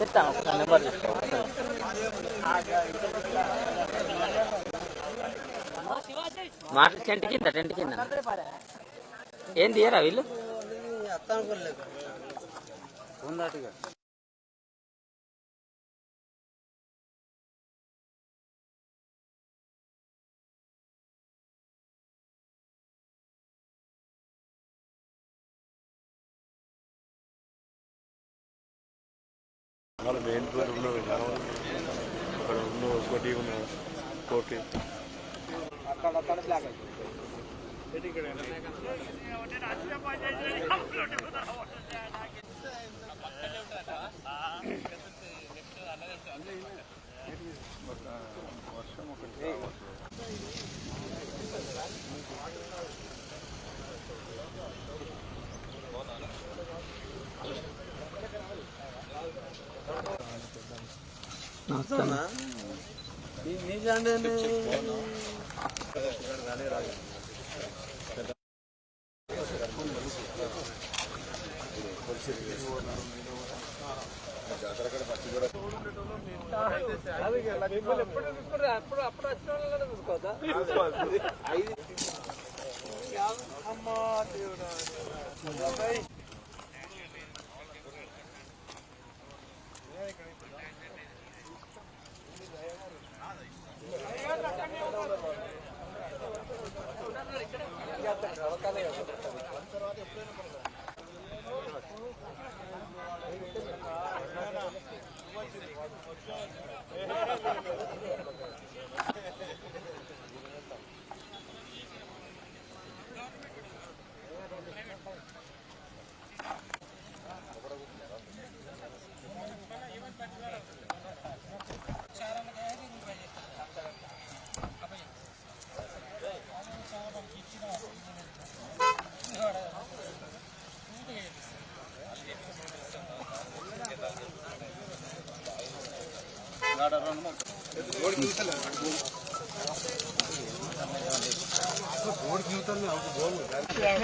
చెప్తాను ఒకసారి నెంబర్ మాట టెంట్ కింద టెంట్ కింద. ఏం తీయరా వీళ్ళు? వాళ్ళ మెయిన్ రోడ్ ఉన్నది అక్కడ ఉన్న ఒకటి ఉన్న కోటి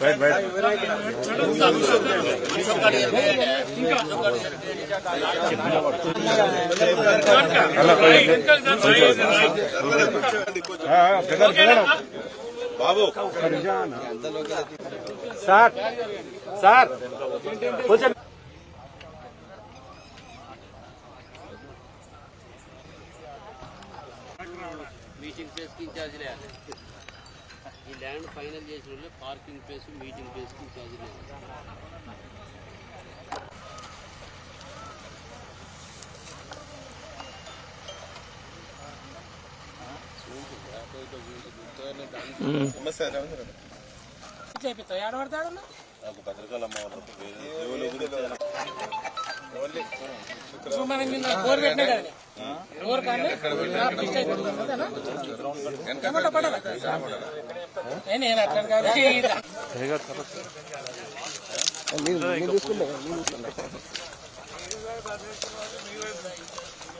రైట్ రైట్ బాబు సార్ సార్ కొంచెం మీటింగ్ ప్లేస్కి ఇన్ఛార్జ్ లేదు ఈ ల్యాండ్ ఫైనల్ చేసిన వాళ్ళు పార్కింగ్ ప్లేస్ మీటింగ్ ప్లేస్కి ఇన్ఛార్జ్ లేదు చేపిస్తా ఏడబడతాడు నాకు భద్రకాల తీసుకుంటా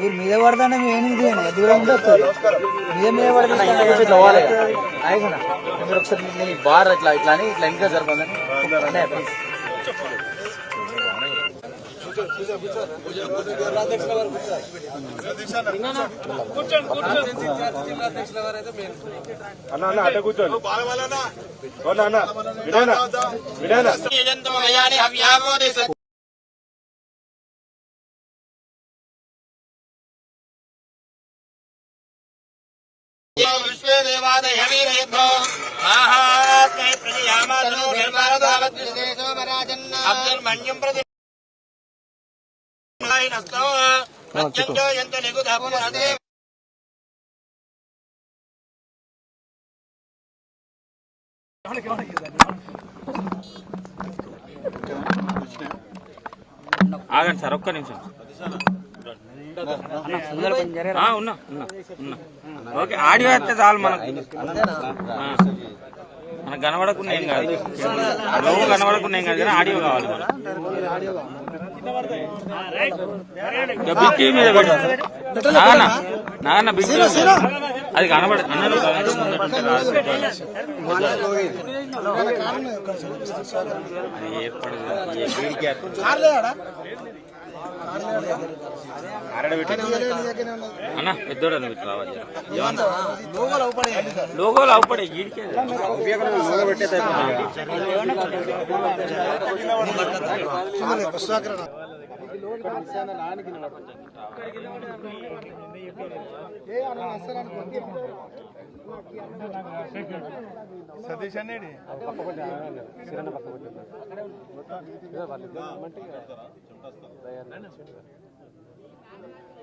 మీరు మీద పడతానే మేము ఏమి దూరం ఉంటే వస్తుంది మీద మీద పడితే ఇట్లా పోవాలి అయిపోయినా మీరు ఒకసారి నీ బార్ ఇట్లా ఇట్లా అని ఇట్లా ఇంకా జరపదని అన్న అన్న అట్ట కూర్చోండి. అన్న అన్న వినాయన వినాయన ప్రతి ఆగండి సార్ ఒక్క నిమిషం. ఉన్నా ఉన్నా ఉన్నా. ఓకే ఆడియో అయితే చాలు మనకు. మనకు కనబడకుండా ఏం కాదు. లోగో కనబడకుండా ఏం కాదు కానీ ఆడియో కావాలి మనకు. ఇక మీద పెట్టు. నాన్న నాన్న బిగ్ అది కనబడదు అన్నలు నువ్వు అన్న పెద్దోడు ఇట్లా రావాలి లోగోలు అవుపడే గీడికే సతీష్ అనేది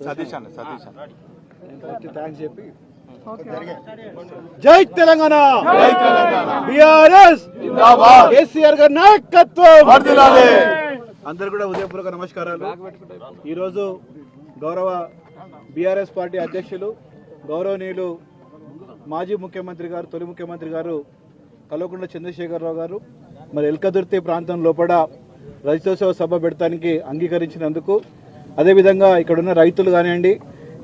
సతీష్ అన్న సతీష్ అన్న. జై తెలంగాణ! బిఆర్ఎస్! కేసీఆర్ గారి నాయకత్వం! అందరు కూడా ఉదయపూర్వక నమస్కారాలు. ఈరోజు గౌరవ బీఆర్ఎస్ పార్టీ అధ్యక్షులు గౌరవనీయులు మాజీ ముఖ్యమంత్రి గారు తొలి ముఖ్యమంత్రి గారు కల్వకుంట్ల చంద్రశేఖరరావు గారు మరి ఎల్కదుర్తి ప్రాంతం లోపల రైతోత్సవ సభ పెడతానికి అంగీకరించినందుకు అదేవిధంగా ఇక్కడున్న రైతులు కానివ్వండి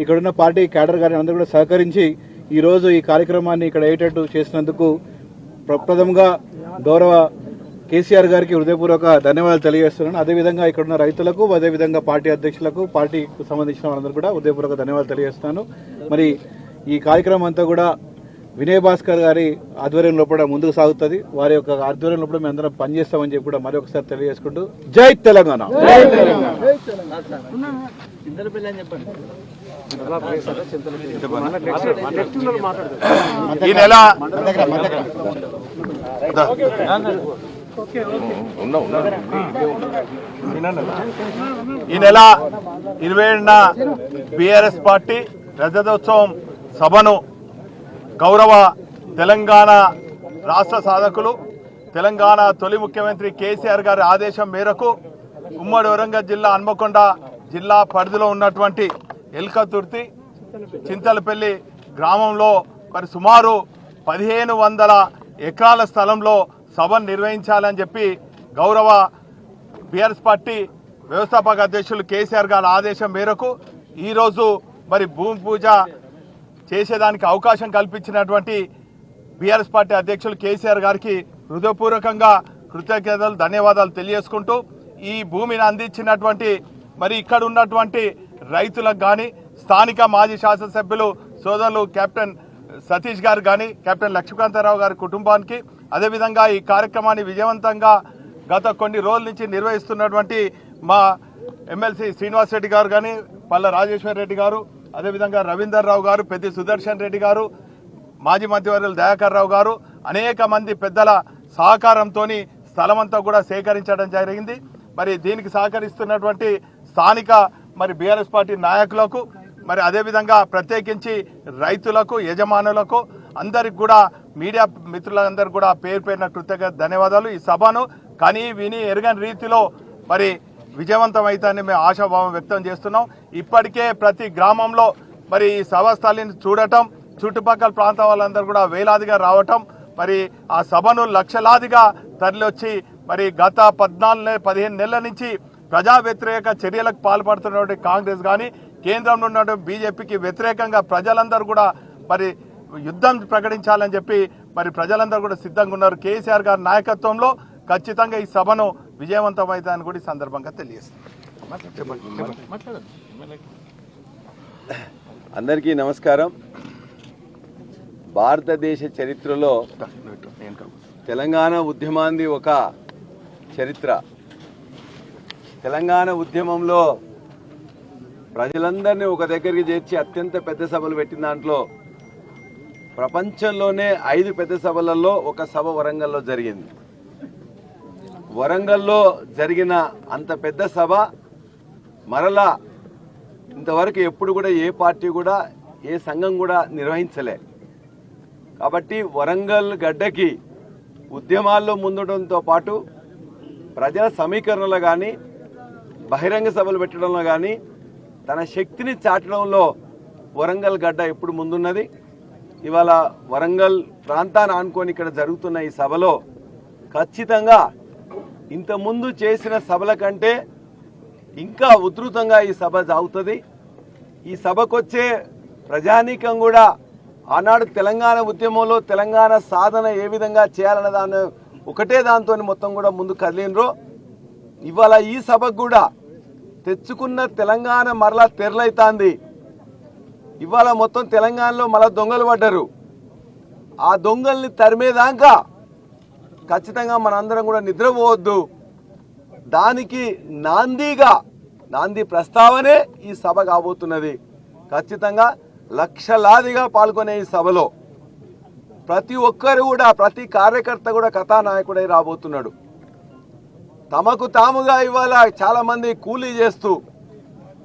ఇక్కడున్న పార్టీ క్యాడర్ కానీ అందరూ కూడా సహకరించి ఈరోజు ఈ కార్యక్రమాన్ని ఇక్కడ అయ్యేటట్టు చేసినందుకు ప్రప్రథమంగా గౌరవ కేసీఆర్ గారికి హృదయపూర్వక ధన్యవాదాలు తెలియజేస్తున్నాను. అదేవిధంగా ఇక్కడున్న రైతులకు అదేవిధంగా పార్టీ అధ్యక్షులకు పార్టీకి సంబంధించిన వాళ్ళందరూ కూడా హృదయపూర్వక ధన్యవాదాలు తెలియజేస్తున్నాను. మరి ఈ కార్యక్రమం అంతా కూడా వినయ్ భాస్కర్ గారి ఆధ్వర్యం లోపల ముందుకు సాగుతుంది. వారి యొక్క ఆధ్వర్యం లోపల మేము అందరం పనిచేస్తామని చెప్పి కూడా మరి ఒకసారి తెలియజేసుకుంటూ జై తెలంగాణ. ఈ నెల. ఈ నెల ఇరవై ఏడున బీఆర్ఎస్ పార్టీ రజతోత్సవం సభను గౌరవ తెలంగాణ రాష్ట్ర సాధకులు తెలంగాణ తొలి ముఖ్యమంత్రి కేసీఆర్ గారి ఆదేశం మేరకు ఉమ్మడి వరంగల్ జిల్లా హన్మకొండ జిల్లా పరిధిలో ఉన్నటువంటి ఎల్కతుర్తి చింతలపల్లి గ్రామంలో మరి సుమారు పదిహేను వందల ఎకరాల స్థలంలో సభను నిర్వహించాలని చెప్పి గౌరవ బీఆర్ఎస్ పార్టీ వ్యవస్థాపక అధ్యక్షులు కేసీఆర్ గారి ఆదేశం మేరకు ఈరోజు మరి భూమి పూజ చేసేదానికి అవకాశం కల్పించినటువంటి బీఆర్ఎస్ పార్టీ అధ్యక్షులు కేసీఆర్ గారికి హృదయపూర్వకంగా కృతజ్ఞతలు ధన్యవాదాలు తెలియజేసుకుంటూ ఈ భూమిని అందించినటువంటి మరి ఇక్కడ ఉన్నటువంటి రైతులకు కానీ స్థానిక మాజీ శాసనసభ్యులు సోదరులు కెప్టెన్ సతీష్ గారు కానీ కెప్టెన్ లక్ష్మీకాంతారావు గారి కుటుంబానికి అదేవిధంగా ఈ కార్యక్రమాన్ని విజయవంతంగా గత కొన్ని రోజుల నుంచి నిర్వహిస్తున్నటువంటి మా ఎమ్మెల్సీ శ్రీనివాస్ రెడ్డి గారు కానీ పల్ల రాజేశ్వర్ రెడ్డి గారు అదేవిధంగా రవీందర్ రావు గారు పెద్ది సుదర్శన్ రెడ్డి గారు మాజీ మంత్రివర్యులు దయాకర్ రావు గారు అనేక మంది పెద్దల సహకారంతో స్థలమంతా కూడా సేకరించడం జరిగింది. మరి దీనికి సహకరిస్తున్నటువంటి స్థానిక మరి బీఆర్ఎస్ పార్టీ నాయకులకు మరి అదేవిధంగా ప్రత్యేకించి రైతులకు యజమానులకు అందరికి కూడా మీడియా మిత్రులందరూ కూడా పేరు పేరిన కృతజ్ఞత ధన్యవాదాలు ఈ సభను. కని విని ఎరగని రీతిలో మరి విజయవంతం అవుతాయని మేము ఆశాభావం వ్యక్తం చేస్తున్నాం. ఇప్పటికే ప్రతి గ్రామంలో మరి ఈ సభాస్థలిని చూడటం చుట్టుపక్కల ప్రాంతాల వాళ్ళందరూ కూడా వేలాదిగా రావటం మరి ఆ సభను లక్షలాదిగా తరలివచ్చి మరి గత పద్నాలుగు పదిహేను నెలల నుంచి ప్రజా వ్యతిరేక చర్యలకు పాల్పడుతున్నటువంటి కాంగ్రెస్ కానీ కేంద్రంలో ఉన్నటువంటి బీజేపీకి వ్యతిరేకంగా ప్రజలందరూ కూడా మరి యుద్ధం ప్రకటించాలని చెప్పి మరి ప్రజలందరూ కూడా సిద్ధంగా ఉన్నారు. కేసీఆర్ గారి నాయకత్వంలో ఖచ్చితంగా ఈ సభను విజయవంతమవుతాయని కూడా ఈ సందర్భంగా తెలియజేస్తుంది అందరికీ నమస్కారం. భారతదేశ చరిత్రలో తెలంగాణ ఉద్యమాన్ని ఒక చరిత్ర. తెలంగాణ ఉద్యమంలో ప్రజలందరినీ ఒక దగ్గరికి చేర్చి అత్యంత పెద్ద సభలు పెట్టిన దాంట్లో ప్రపంచంలోనే ఐదు పెద్ద సభలలో ఒక సభ వరంగల్లో జరిగింది. వరంగల్లో జరిగిన అంత పెద్ద సభ మరలా ఇంతవరకు ఎప్పుడు కూడా ఏ పార్టీ కూడా ఏ సంఘం కూడా నిర్వహించలే. కాబట్టి వరంగల్ గడ్డకి ఉద్యమాల్లో ముందుండడంతో పాటు ప్రజల సమీకరణలో కానీ బహిరంగ సభలు పెట్టడంలో కానీ తన శక్తిని చాటడంలో వరంగల్ గడ్డ ఎప్పుడు ముందున్నది. ఇవాళ వరంగల్ ప్రాంతాన్ని ఆనుకొని ఇక్కడ జరుగుతున్న ఈ సభలో ఖచ్చితంగా ఇంతకుముందు చేసిన సభల కంటే ఇంకా ఉధృతంగా ఈ సభ సాగుతుంది. ఈ సభకొచ్చే ప్రజానీకం కూడా ఆనాడు తెలంగాణ ఉద్యమంలో తెలంగాణ సాధన ఏ విధంగా చేయాలన్న దాన్ని ఒకటే దాంతో మొత్తం కూడా ముందు కదిలినరు ఇవాళ ఈ సభకు కూడా తెచ్చుకున్న తెలంగాణ మరలా తెరలైతాంది. ఇవాళ మొత్తం తెలంగాణలో మళ్ళా దొంగలు పడ్డరు. ఆ దొంగల్ని తరిమేదాకా ఖచ్చితంగా మనందరం కూడా నిద్రపోవద్దు. దానికి నాందీగా నాంది ప్రస్తావనే ఈ సభ కాబోతున్నది. ఖచ్చితంగా లక్షలాదిగా పాల్గొనే ఈ సభలో ప్రతి ఒక్కరు కూడా ప్రతి కార్యకర్త కూడా కథానాయకుడై రాబోతున్నాడు. తమకు తాముగా ఇవాళ చాలామంది కూలీ చేస్తూ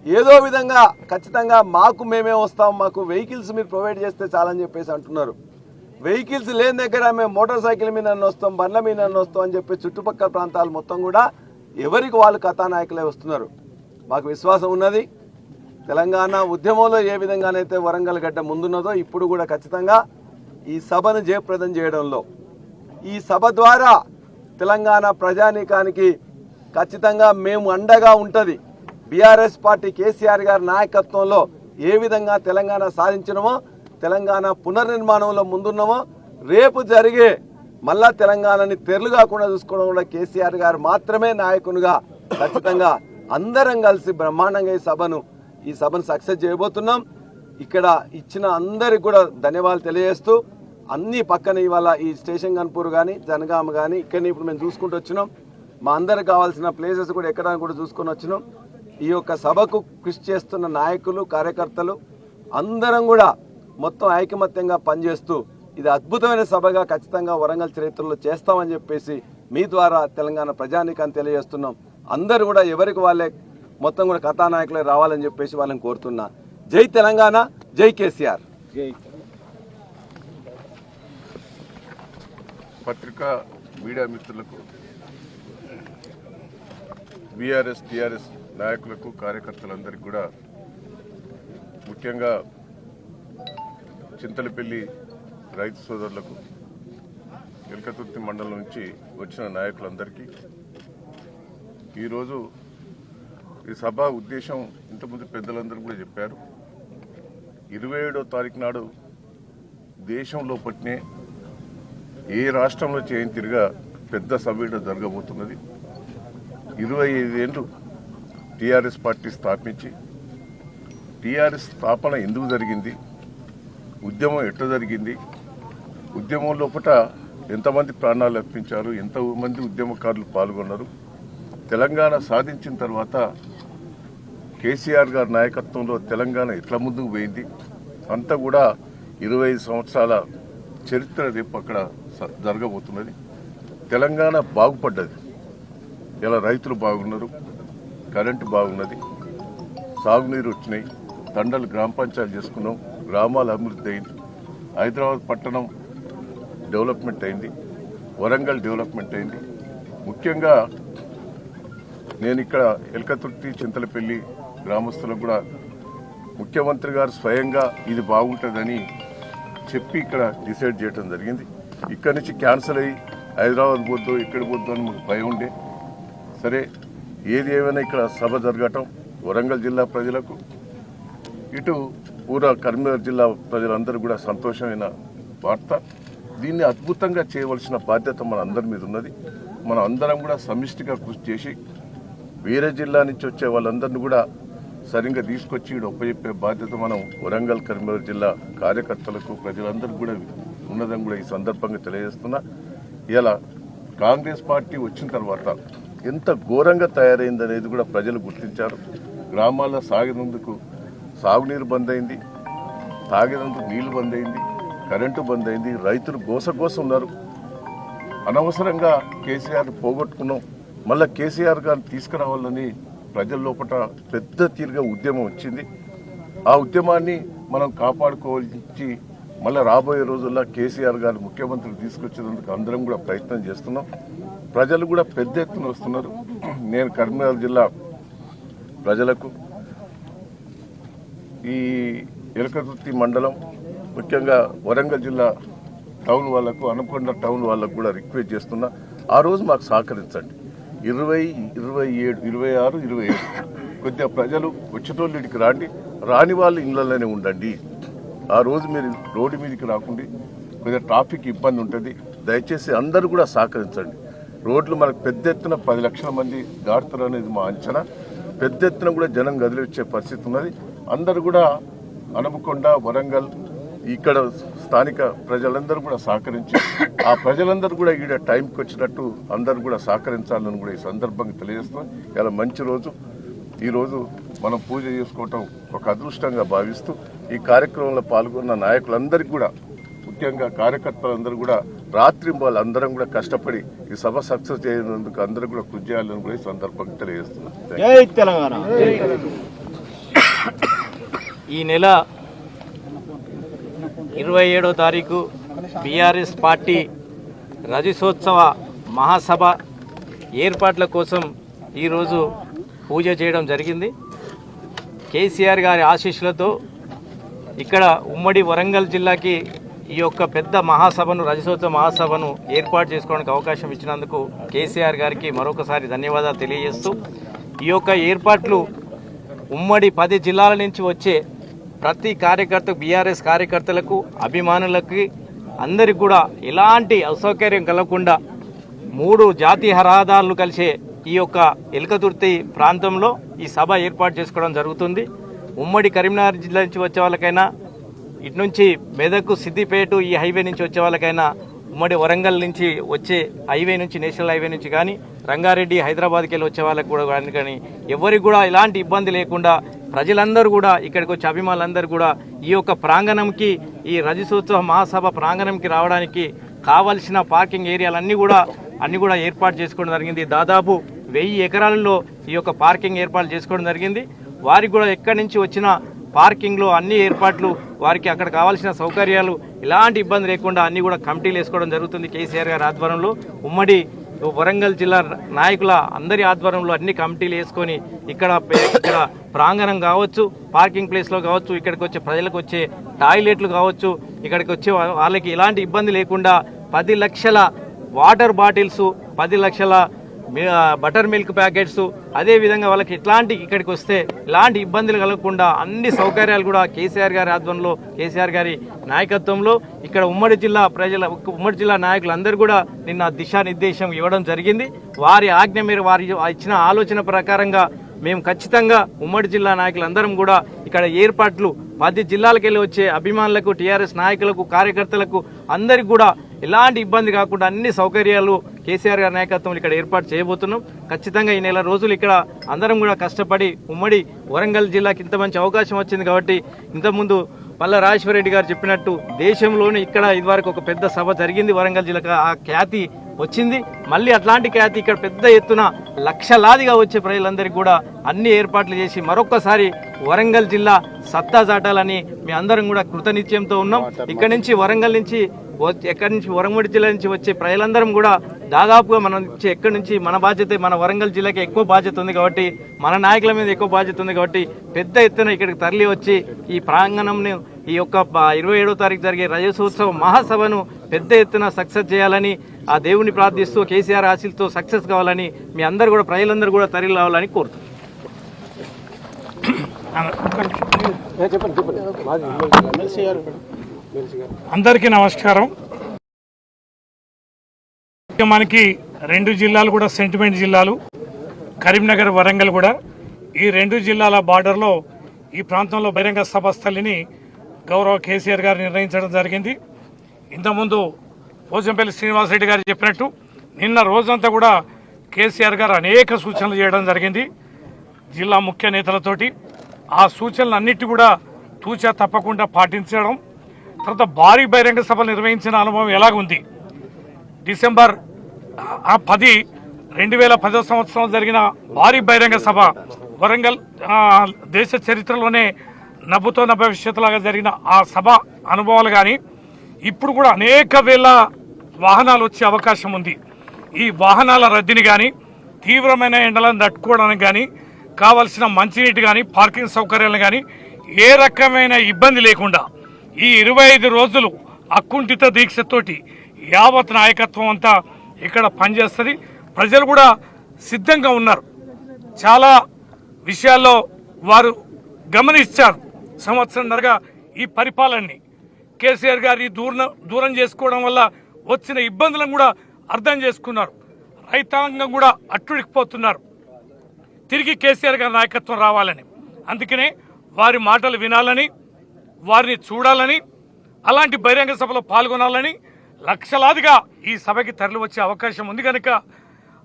ఏదో విధంగా ఖచ్చితంగా మాకు మేమే వస్తాం మాకు వెహికల్స్ మీరు ప్రొవైడ్ చేస్తే చాలని చెప్పేసి అంటున్నారు. వెహికల్స్ లేని దగ్గర మేము మోటార్ సైకిల్ మీద వస్తాం బండ్ల మీద వస్తాం అని చెప్పి చుట్టుపక్కల ప్రాంతాలు మొత్తం కూడా ఎవరికి వాళ్ళు కథానాయకులే వస్తున్నారు? మాకు విశ్వాసం ఉన్నది. తెలంగాణ ఉద్యమంలో ఏ విధంగానైతే వరంగల్ గడ్డ ముందున్నదో ఇప్పుడు కూడా ఖచ్చితంగా ఈ సభను జయప్రదం చేయడంలో. ఈ సభ ద్వారా తెలంగాణ ప్రజానీకానికి ఖచ్చితంగా మేము అండగా ఉంటుంది. బీఆర్ఎస్ పార్టీ కేసీఆర్ గారి నాయకత్వంలో ఏ విధంగా తెలంగాణ సాధించినమో తెలంగాణ పునర్నిర్మాణంలో ముందున్నామో రేపు జరిగే మళ్ళా తెలంగాణని తెరలు కాకుండా చూసుకోవడం కూడా కేసీఆర్ గారు మాత్రమే నాయకునిగా ఖచ్చితంగా అందరం కలిసి బ్రహ్మాండంగా ఈ సభను ఈ సభను సక్సెస్ చేయబోతున్నాం. ఇక్కడ ఇచ్చిన అందరికి కూడా ధన్యవాదాలు తెలియజేస్తూ అన్ని పక్కన ఇవాళ ఈ స్టేషన్ గన్పూర్ కానీ జనగామ కానీ ఇక్కడ ఇప్పుడు మేము చూసుకుంటూ వచ్చినాం. మా అందరికి కావాల్సిన ప్లేసెస్ కూడా ఎక్కడ కూడా చూసుకొని వచ్చినాం. ఈ యొక్క సభకు కృషి చేస్తున్న నాయకులు కార్యకర్తలు అందరం కూడా మొత్తం ఐకమత్యంగా పనిచేస్తూ ఇది అద్భుతమైన సభగా ఖచ్చితంగా వరంగల్ చరిత్రలో చేస్తామని చెప్పేసి మీ ద్వారా తెలంగాణ ప్రజానికాన్ని తెలియజేస్తున్నాం. అందరూ కూడా ఎవరికి వాళ్ళే మొత్తం కూడా కథానాయకులే రావాలని చెప్పేసి వాళ్ళని కోరుతున్నా. జై తెలంగాణ జై కేసీఆర్. పత్రికా మీడియా మిత్రులకు బీఆర్ఎస్ టీఆర్ఎస్ నాయకులకు కార్యకర్తలందరికీ కూడా ముఖ్యంగా చింతలపల్లి రైతు సోదరులకు ఎల్కతుర్తి మండలం నుంచి వచ్చిన నాయకులందరికీ ఈరోజు ఈ సభ ఉద్దేశం ఇంతకుముందు పెద్దలందరూ కూడా చెప్పారు. ఇరవై ఏడో తారీఖు నాడు దేశంలో పట్టినే ఏ రాష్ట్రంలో చేయని తిరిగా పెద్ద సభ జరగబోతున్నది. ఇరవై ఐదేళ్ళు టీఆర్ఎస్ పార్టీ స్థాపించి టీఆర్ఎస్ స్థాపన ఎందుకు జరిగింది ఉద్యమం ఎట్లా జరిగింది ఉద్యమం లోపల ఎంతమంది ప్రాణాలు అర్పించారు ఎంతమంది ఉద్యమకారులు పాల్గొన్నారు తెలంగాణ సాధించిన తర్వాత కేసీఆర్ గారి నాయకత్వంలో తెలంగాణ ఎట్లా ముందుకు పోయింది అంతా కూడా ఇరవై ఐదు సంవత్సరాల చరిత్ర రేపు అక్కడ జరగబోతున్నది. తెలంగాణ బాగుపడ్డది. ఇలా రైతులు బాగున్నారు కరెంటు బాగున్నది సాగునీరు వచ్చినాయి తండలు గ్రామ పంచాయతీ చేసుకున్నాం గ్రామాలు అభివృద్ధి అయింది. హైదరాబాద్ పట్టణం డెవలప్మెంట్ అయింది వరంగల్ డెవలప్మెంట్ అయింది. ముఖ్యంగా నేను ఇక్కడ ఎల్కతుర్తి చింతలపల్లి గ్రామస్తులకు కూడా ముఖ్యమంత్రి గారు స్వయంగా ఇది బాగుంటుందని చెప్పి ఇక్కడ డిసైడ్ చేయడం జరిగింది. ఇక్కడ నుంచి క్యాన్సిల్ అయ్యి హైదరాబాద్ పోద్దు ఇక్కడ పోద్దు అని మాకు భయం ఉండే. సరే ఏది ఏమైనా ఇక్కడ సభ జరగటం వరంగల్ జిల్లా ప్రజలకు ఇటు పూరా కరీంనగర్ జిల్లా ప్రజలందరూ కూడా సంతోషమైన వార్త. దీన్ని అద్భుతంగా చేయవలసిన బాధ్యత మన అందరి మీద ఉన్నది. మనం అందరం కూడా సమిష్టిగా కృషి చేసి వేరే జిల్లా నుంచి వచ్చే వాళ్ళందరినీ కూడా సరిగ్గా తీసుకొచ్చి ఇక్కడ ఒప్పచెప్పే బాధ్యత మనం వరంగల్ కరీంనగర్ జిల్లా కార్యకర్తలకు ప్రజలందరికీ కూడా ఉన్నదని కూడా ఈ సందర్భంగా తెలియజేస్తున్నా. ఇలా కాంగ్రెస్ పార్టీ వచ్చిన తర్వాత ఎంత ఘోరంగా తయారైంది అనేది కూడా ప్రజలు గుర్తించారు. గ్రామాల్లో సాగినందుకు సాగునీరు బంద్ అయింది. తాగినందుకు నీళ్ళు బంద్ అయింది. కరెంటు బంద్ అయింది రైతులు గోసగోస ఉన్నారు. అనవసరంగా కేసీఆర్ పోగొట్టుకున్నాం. మళ్ళీ కేసీఆర్ గారిని తీసుకురావాలని ప్రజల లోపల పెద్ద తీరుగా ఉద్యమం వచ్చింది. ఆ ఉద్యమాన్ని మనం కాపాడుకోవాల్సి మళ్ళీ రాబోయే రోజుల్లో కేసీఆర్ గారు ముఖ్యమంత్రి తీసుకొచ్చేందుకు అందరం కూడా ప్రయత్నం చేస్తున్నాం. ప్రజలు కూడా పెద్ద ఎత్తున వస్తున్నారు. నేను కరీంనగర్ జిల్లా ప్రజలకు ఈ ఎలకతుర్తి మండలం ముఖ్యంగా వరంగల్ జిల్లా టౌన్ వాళ్ళకు అనకొండ టౌన్ వాళ్ళకు కూడా రిక్వెస్ట్ చేస్తున్నా. ఆ రోజు మాకు సహకరించండి. ఇరవై ఇరవై ఏడు ఇరవై ఆరు ఇరవై ఏడు. కొద్దిగా ప్రజలు వచ్చేటోళ్ళు ఇక్కడికి రాండి. రాని వాళ్ళు ఇళ్ళలోనే ఉండండి. ఆ రోజు మీరు రోడ్డు మీదకి రాకుండా. కొద్దిగా ట్రాఫిక్ ఇబ్బంది ఉంటుంది. దయచేసి అందరూ కూడా సహకరించండి. రోడ్లు మనకు పెద్ద ఎత్తున పది లక్షల మంది దాటుతారు అనేది మా అంచనా. పెద్ద ఎత్తున కూడా జనం కదిలిచ్చే పరిస్థితి ఉన్నది. అందరూ కూడా అనమకొండ వరంగల్ ఇక్కడ స్థానిక ప్రజలందరూ కూడా సహకరించి ఆ ప్రజలందరూ కూడా ఈడ టైంకి వచ్చినట్టు అందరూ కూడా సహకరించాలని కూడా ఈ సందర్భంగా తెలియజేస్తున్నాం. ఇలా మంచి రోజు. ఈ రోజు మనం పూజ చేసుకోవటం ఒక అదృష్టంగా భావిస్తూ ఈ కార్యక్రమంలో పాల్గొన్న నాయకులందరికీ కూడా ముఖ్యంగా కార్యకర్తలందరూ కూడా రాత్రి వాళ్ళందరం కూడా కష్టపడి ఈ సభ సక్సెస్ చేయనందుకు అందరూ కూడా కృషి చేయాలని కూడా ఈ సందర్భంగా తెలియజేస్తున్నాం. జై తెలంగాణ. ఈ నెల ఇరవై ఏడో తారీఖు బీఆర్ఎస్ పార్టీ రజసోత్సవ మహాసభ ఏర్పాట్ల కోసం ఈరోజు పూజ చేయడం జరిగింది. కేసీఆర్ గారి ఆశీస్సులతో ఇక్కడ ఉమ్మడి వరంగల్ జిల్లాకి ఈ యొక్క పెద్ద మహాసభను రజసోత్సవ మహాసభను ఏర్పాటు చేసుకోవడానికి అవకాశం ఇచ్చినందుకు కేసీఆర్ గారికి మరొకసారి ధన్యవాదాలు తెలియజేస్తూ ఈ యొక్క ఏర్పాట్లు ఉమ్మడి పది జిల్లాల నుంచి వచ్చే ప్రతి కార్యకర్త బీఆర్ఎస్ కార్యకర్తలకు అభిమానులకి అందరికి కూడా ఎలాంటి అసౌకర్యం కలగకుండా మూడు జాతీయ రహదారులు కలిసే ఈ యొక్క ఎలకతుర్తి ప్రాంతంలో ఈ సభ ఏర్పాటు చేసుకోవడం జరుగుతుంది. ఉమ్మడి కరీంనగర్ జిల్లా నుంచి వచ్చే వాళ్ళకైనా ఇటు నుంచి మెదక్ సిద్దిపేట ఈ హైవే నుంచి వచ్చే వాళ్ళకైనా ఉమ్మడి వరంగల్ నుంచి వచ్చే హైవే నుంచి నేషనల్ హైవే నుంచి కానీ రంగారెడ్డి హైదరాబాద్కి వెళ్ళి వచ్చే వాళ్ళకి కూడా కానీ కానీ ఎవరికి కూడా ఎలాంటి ఇబ్బంది లేకుండా ప్రజలందరూ కూడా ఇక్కడికి వచ్చే అభిమానులందరూ కూడా ఈ యొక్క ప్రాంగణంకి ఈ రజసోత్సవ మహాసభ ప్రాంగణంకి రావడానికి కావలసిన పార్కింగ్ ఏరియాలన్నీ కూడా అన్నీ కూడా ఏర్పాటు చేసుకోవడం జరిగింది. దాదాపు వెయ్యి ఎకరాలలో ఈ యొక్క పార్కింగ్ ఏర్పాటు చేసుకోవడం జరిగింది. వారికి కూడా ఎక్కడి నుంచి వచ్చిన పార్కింగ్లో అన్ని ఏర్పాట్లు వారికి అక్కడ కావాల్సిన సౌకర్యాలు ఎలాంటి ఇబ్బంది లేకుండా అన్నీ కూడా కమిటీలు వేసుకోవడం జరుగుతుంది కేసీఆర్ గారి ఆధ్వర్యంలో. ఉమ్మడి వరంగల్ జిల్లా నాయకుల అందరి ఆధ్వర్యంలో అన్ని కమిటీలు వేసుకొని ఇక్కడ ఇక్కడ ప్రాంగణం కావచ్చు పార్కింగ్ ప్లేస్లో కావచ్చు ఇక్కడికి వచ్చే ప్రజలకు వచ్చే టాయిలెట్లు కావచ్చు ఇక్కడికి వచ్చే వాళ్ళకి ఎలాంటి ఇబ్బంది లేకుండా పది లక్షల వాటర్ బాటిల్స్ పది లక్షల బటర్ మిల్క్ ప్యాకెట్స్ అదేవిధంగా వాళ్ళకి ఇట్లాంటి ఇక్కడికి వస్తే ఎలాంటి ఇబ్బందులు కలగకుండా అన్ని సౌకర్యాలు కూడా కేసీఆర్ గారి ఆధ్వర్యంలో కేసీఆర్ గారి నాయకత్వంలో ఇక్కడ ఉమ్మడి జిల్లా ప్రజల ఉమ్మడి జిల్లా నాయకులందరూ కూడా నిన్న దిశానిర్దేశం ఇవ్వడం జరిగింది. వారి ఆజ్ఞ మీరు వారి ఇచ్చిన ఆలోచన ప్రకారంగా మేము ఖచ్చితంగా ఉమ్మడి జిల్లా నాయకులందరం కూడా ఇక్కడ ఏర్పాట్లు పది జిల్లాలకు వెళ్ళి వచ్చే అభిమానులకు టీఆర్ఎస్ నాయకులకు కార్యకర్తలకు అందరికి కూడా ఎలాంటి ఇబ్బంది కాకుండా అన్ని సౌకర్యాలు కేసీఆర్ గారి నాయకత్వంలో ఇక్కడ ఏర్పాటు చేయబోతున్నాం. ఖచ్చితంగా ఈ నెల రోజులు ఇక్కడ అందరం కూడా కష్టపడి ఉమ్మడి వరంగల్ జిల్లాకి ఇంత మంచి అవకాశం వచ్చింది కాబట్టి ఇంతకుముందు పల్ల రాజేశ్వర రెడ్డి గారు చెప్పినట్టు దేశంలోనే ఇక్కడ ఇదివరకు ఒక పెద్ద సభ జరిగింది. వరంగల్ జిల్లాకు ఆ ఖ్యాతి వచ్చింది. మళ్ళీ అట్లాంటి ఖ్యాతి ఇక్కడ పెద్ద ఎత్తున లక్షలాదిగా వచ్చే ప్రజలందరికీ కూడా అన్ని ఏర్పాట్లు చేసి మరొక్కసారి వరంగల్ జిల్లా సత్తా చాటాలని మీ అందరం కూడా కృతనిశ్చయంతో ఉన్నాం. ఇక్కడ నుంచి వరంగల్ నుంచి ఎక్కడి నుంచి వరంగల్ జిల్లా నుంచి వచ్చే ప్రజలందరం కూడా దాదాపుగా మన నుంచి ఎక్కడి నుంచి మన బాధ్యత మన వరంగల్ జిల్లాకి ఎక్కువ బాధ్యత ఉంది కాబట్టి మన నాయకుల మీద ఎక్కువ బాధ్యత ఉంది కాబట్టి పెద్ద ఎత్తున ఇక్కడికి తరలి వచ్చి ఈ ప్రాంగణంని ఈ యొక్క ఇరవై ఏడో తారీఖు జరిగే రజసోత్సవ మహాసభను పెద్ద ఎత్తున సక్సెస్ చేయాలని ఆ దేవుని ప్రార్థిస్తూ కేసీఆర్ ఆశీలతో సక్సెస్ కావాలని మీ అందరు కూడా ప్రజలందరూ కూడా తరలి రావాలని కోరుతున్నాను అందరికీ నమస్కారం. మనకి రెండు జిల్లాలు కూడా సెంటిమెంట్ జిల్లాలు కరీంనగర్ వరంగల్ కూడా. ఈ రెండు జిల్లాల బార్డర్లో ఈ ప్రాంతంలో బహిరంగ సభ స్థలిని గౌరవ కేసీఆర్ గారు నిర్ణయించడం జరిగింది. ఇంతకుముందు పోచంపల్లి శ్రీనివాసరెడ్డి గారు చెప్పినట్టు నిన్న రోజంతా కూడా కేసీఆర్ గారు అనేక సూచనలు చేయడం జరిగింది. జిల్లా ముఖ్య నేతలతోటి ఆ సూచనలు అన్నిటి కూడా తూచా తప్పకుండా పాటించడం తర్వాత భారీ బహిరంగ సభలు నిర్వహించిన అనుభవం ఎలాగుంది? డిసెంబర్ ఆ పది రెండు వేల పదో సంవత్సరం జరిగిన భారీ బహిరంగ సభ వరంగల్ దేశ చరిత్రలోనే నవ్వుతో నా భవిష్యత్తులాగా జరిగిన ఆ సభ అనుభవాలు కానీ ఇప్పుడు కూడా అనేక వేల వాహనాలు వచ్చే అవకాశం ఉంది. ఈ వాహనాల రద్దీని కానీ తీవ్రమైన ఎండలను తట్టుకోవడానికి కానీ కావలసిన మంచినీటి కానీ పార్కింగ్ సౌకర్యాలు కానీ ఏ రకమైన ఇబ్బంది లేకుండా ఈ ఇరవై ఐదు రోజులు అకుంఠిత దీక్షతోటి యావత్ నాయకత్వం అంతా ఇక్కడ పనిచేస్తుంది. ప్రజలు కూడా సిద్ధంగా ఉన్నారు. చాలా విషయాల్లో వారు గమనించారు. సంవత్సరంన్నరగా ఈ పరిపాలనని కేసీఆర్ గారి దూరం దూరం చేసుకోవడం వల్ల వచ్చిన ఇబ్బందులను కూడా అర్థం చేసుకున్నారు. రైతాంగం కూడా అట్టుడికిపోతున్నారు. తిరిగి కేసీఆర్ గారి నాయకత్వం రావాలని. అందుకనే వారి మాటలు వినాలని వారిని చూడాలని అలాంటి బహిరంగ సభలో పాల్గొనాలని లక్షలాదిగా ఈ సభకి తరలి వచ్చే అవకాశం ఉంది కనుక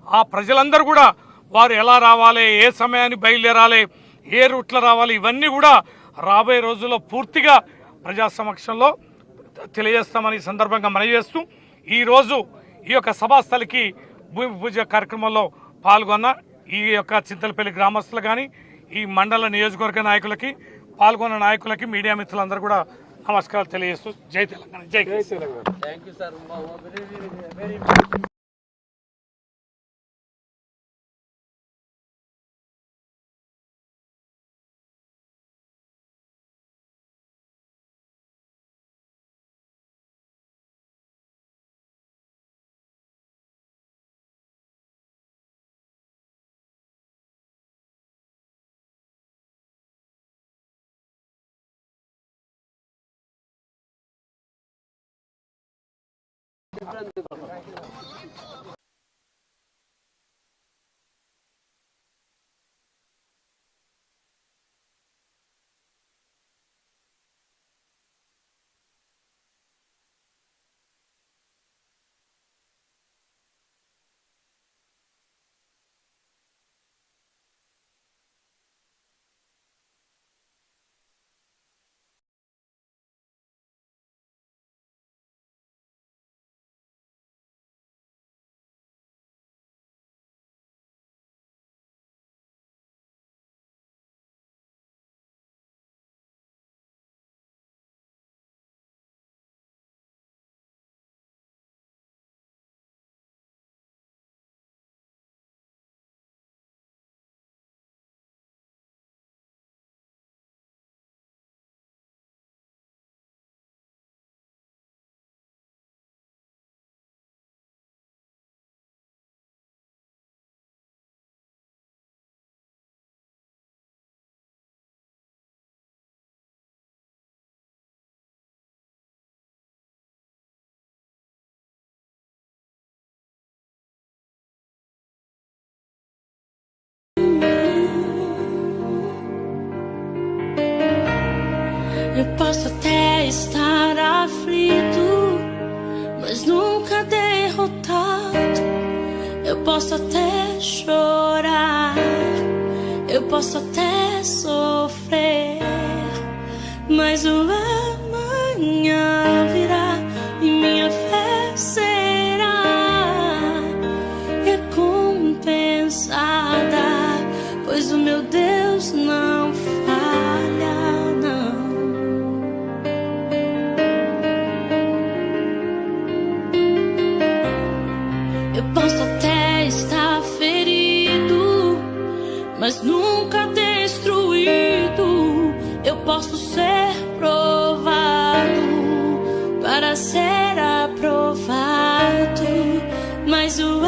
ఆ ప్రజలందరూ కూడా వారు ఎలా రావాలి ఏ సమయాన్ని బయలుదేరాలి ఏ రూట్లో రావాలి ఇవన్నీ కూడా రాబోయే రోజుల్లో పూర్తిగా ప్రజా సమక్షంలో తెలియజేస్తామని సందర్భంగా మనవి చేస్తూ ఈరోజు ఈ యొక్క సభాస్థలికి భూమి పూజ కార్యక్రమంలో పాల్గొన్న ఈ యొక్క చింతలపల్లి గ్రామస్తులు కానీ ఈ మండల నియోజకవర్గ నాయకులకి పాల్గొన్న నాయకులకి మీడియా మిత్రులందరూ కూడా నమస్కారాలు తెలియజేస్తూ జై తెలంగాణ. జై కేసీఆర్. థ్యాంక్ యూ సార్ শুক্রান্তি posso até chorar, eu posso até sofrer, mas o amanhã mas nunca destruído. Eu posso ser provado para ser aprovado, mas o